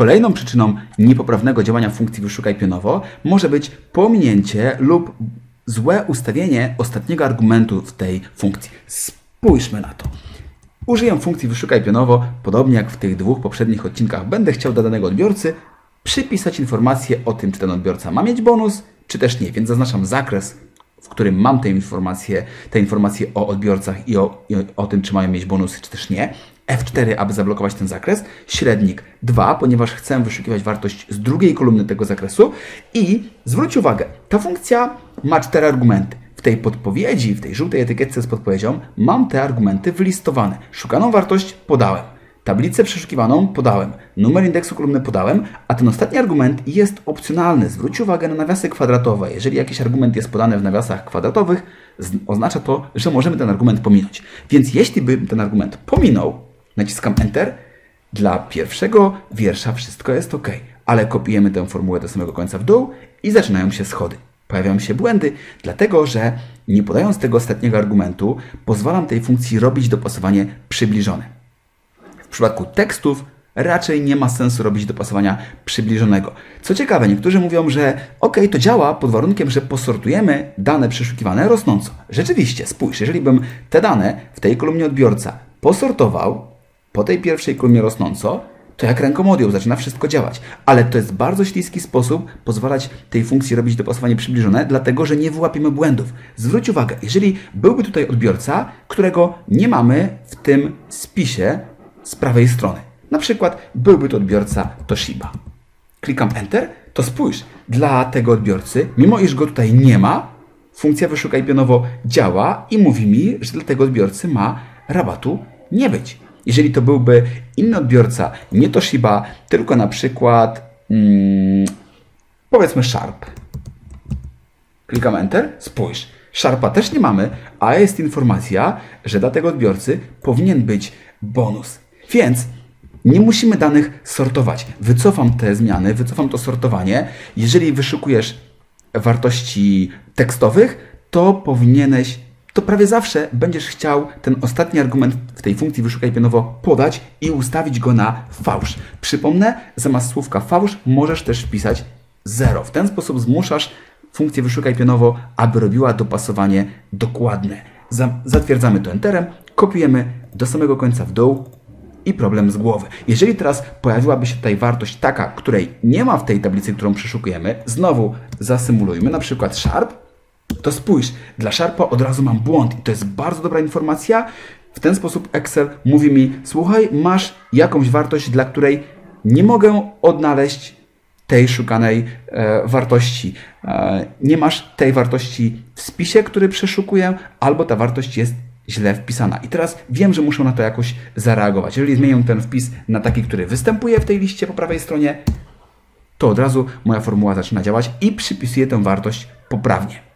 Kolejną przyczyną niepoprawnego działania funkcji wyszukaj pionowo może być pominięcie lub złe ustawienie ostatniego argumentu w tej funkcji. Spójrzmy na to. Użyję funkcji wyszukaj pionowo, podobnie jak w tych dwóch poprzednich odcinkach. Będę chciał do danego odbiorcy przypisać informację o tym, czy ten odbiorca ma mieć bonus, czy też nie. Więc zaznaczam zakres, w którym mam te informacje, te informacje o odbiorcach i o, i o tym, czy mają mieć bonusy, czy też nie. F4, aby zablokować ten zakres. Średnik 2, ponieważ chcę wyszukiwać wartość z drugiej kolumny tego zakresu. I zwróć uwagę, ta funkcja ma cztery argumenty. W tej podpowiedzi, w tej żółtej etykietce z podpowiedzią, mam te argumenty wylistowane. Szukaną wartość podałem. Tablicę przeszukiwaną podałem, numer indeksu kolumny podałem, a ten ostatni argument jest opcjonalny. Zwróć uwagę na nawiasy kwadratowe. Jeżeli jakiś argument jest podany w nawiasach kwadratowych, oznacza to, że możemy ten argument pominąć. Więc jeśli bym ten argument pominął, naciskam Enter, dla pierwszego wiersza wszystko jest ok, ale kopiujemy tę formułę do samego końca w dół i zaczynają się schody. Pojawiają się błędy, dlatego że nie podając tego ostatniego argumentu, pozwalam tej funkcji robić dopasowanie przybliżone. W przypadku tekstów raczej nie ma sensu robić dopasowania przybliżonego. Co ciekawe, niektórzy mówią, że ok, to działa pod warunkiem, że posortujemy dane przeszukiwane rosnąco. Rzeczywiście, spójrz, jeżeli bym te dane w tej kolumnie odbiorca posortował po tej pierwszej kolumnie rosnąco, to jak ręką odjął, zaczyna wszystko działać. Ale to jest bardzo śliski sposób pozwalać tej funkcji robić dopasowanie przybliżone, dlatego że nie wyłapiemy błędów. Zwróć uwagę, jeżeli byłby tutaj odbiorca, którego nie mamy w tym spisie z prawej strony. Na przykład byłby to odbiorca Toshiba. Klikam Enter, to spójrz, dla tego odbiorcy, mimo iż go tutaj nie ma, funkcja wyszukaj pionowo działa i mówi mi, że dla tego odbiorcy ma rabatu nie być. Jeżeli to byłby inny odbiorca, nie Toshiba, tylko na przykład mm, powiedzmy Sharp. Klikam Enter, spójrz. Sharpa też nie mamy, a jest informacja, że dla tego odbiorcy powinien być bonus. Więc nie musimy danych sortować. Wycofam te zmiany, wycofam to sortowanie. Jeżeli wyszukujesz wartości tekstowych, to powinieneś, to prawie zawsze będziesz chciał ten ostatni argument w tej funkcji wyszukaj pionowo podać i ustawić go na fałsz. Przypomnę, zamiast słówka fałsz możesz też wpisać 0. W ten sposób zmuszasz funkcję wyszukaj pionowo, aby robiła dopasowanie dokładne. Za- Zatwierdzamy to enterem, kopiujemy do samego końca w dół i problem z głowy. Jeżeli teraz pojawiłaby się tutaj wartość taka, której nie ma w tej tablicy, którą przeszukujemy, znowu zasymulujmy, na przykład Sharp, to spójrz, dla Sharpa od razu mam błąd i to jest bardzo dobra informacja. W ten sposób Excel mówi mi, słuchaj, masz jakąś wartość, dla której nie mogę odnaleźć tej szukanej e, wartości. E, nie masz tej wartości w spisie, który przeszukuję, albo ta wartość jest źle wpisana. I teraz wiem, że muszę na to jakoś zareagować. Jeżeli zmienię ten wpis na taki, który występuje w tej liście po prawej stronie, to od razu moja formuła zaczyna działać i przypisuje tę wartość poprawnie.